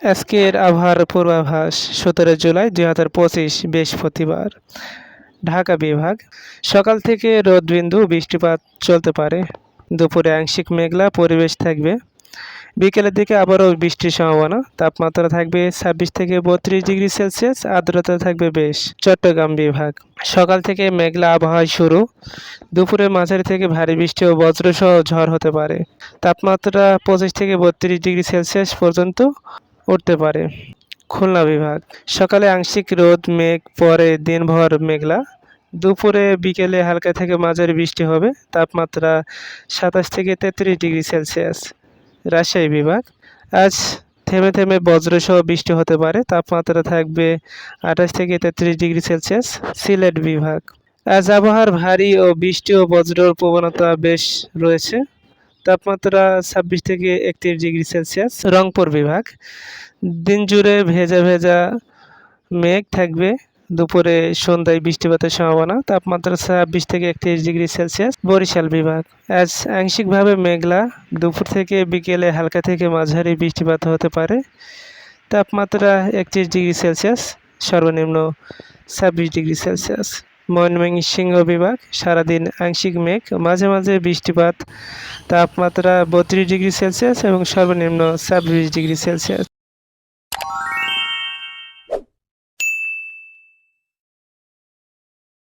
আজকের আবহাওয়ার পূর্বাভাস সতেরো জুলাই দুই হাজার পঁচিশ বৃহস্পতিবার। ঢাকা বিভাগ, সকাল থেকে রোদবিন্দু বৃষ্টিপাত চলতে পারে। দুপুরে আংশিক মেঘলা পরিবেশ থাকবে। বিকেলের দিকে আবারও বৃষ্টির সম্ভাবনা। তাপমাত্রা থাকবে ছাব্বিশ থেকে বত্রিশ ডিগ্রি সেলসিয়াস, আর্দ্রতা থাকবে বেশ। চট্টগ্রাম বিভাগ, সকাল থেকে মেঘলা আবহাওয়া শুরু। দুপুরে মাঝারি থেকে ভারী বৃষ্টি ও বজ্রসহ ঝড় হতে পারে। তাপমাত্রা পঁচিশ থেকে বত্রিশ ডিগ্রি সেলসিয়াস পর্যন্ত। উঠতে পারে। খুলনা বিভাগ। সকালে আংশিক রোদ, মেঘ, পরে দিনভর মেঘলা। দুপুরে বিকেলে হালকা থেকে মাঝারি বৃষ্টি হবে। তাপমাত্রা সাতাশ থেকে তেত্রিশ ডিগ্রি সেলসিয়াস। রাজশাহী বিভাগ। আজ থেমে থেমে বজ্রসহ বৃষ্টি হতে পারে। তাপমাত্রা থাকবে আঠাশ থেকে তেত্রিশ ডিগ্রি সেলসিয়াস। সিলেট বিভাগ। আজ আবহাওয়ার ভারী ও বৃষ্টি ও বজ্রর প্রবণতা বেশ রয়েছে। তাপমাত্রা ছাব্বিশ থেকে একত্রিশ ডিগ্রি সেলসিয়াস, রংপুর বিভাগ। দিন জুড়ে ভেজা ভেজা মেঘ থাকবে। দুপুরে সন্ধ্যায় বৃষ্টিপাতের সম্ভাবনা, তাপমাত্রা ছাব্বিশ থেকে একত্রিশ ডিগ্রি সেলসিয়াস, বরিশাল বিভাগ। আজ আংশিকভাবে মেঘলা, দুপুর থেকে বিকেলে হালকা থেকে মাঝারি বৃষ্টিপাত হতে পারে। তাপমাত্রা একত্রিশ ডিগ্রি সেলসিয়াস, সর্বনিম্ন ছাব্বিশ ডিগ্রি সেলসিয়াস। ময়মনসিংহ বিভাগ, সারাদিন আংশিক মেঘ, মাঝে মাঝে বৃষ্টিপাত, তাপমাত্রা বত্রিশ ডিগ্রি সেলসিয়াস এবং সর্বনিম্ন ছাব্বিশ ডিগ্রি সেলসিয়াস।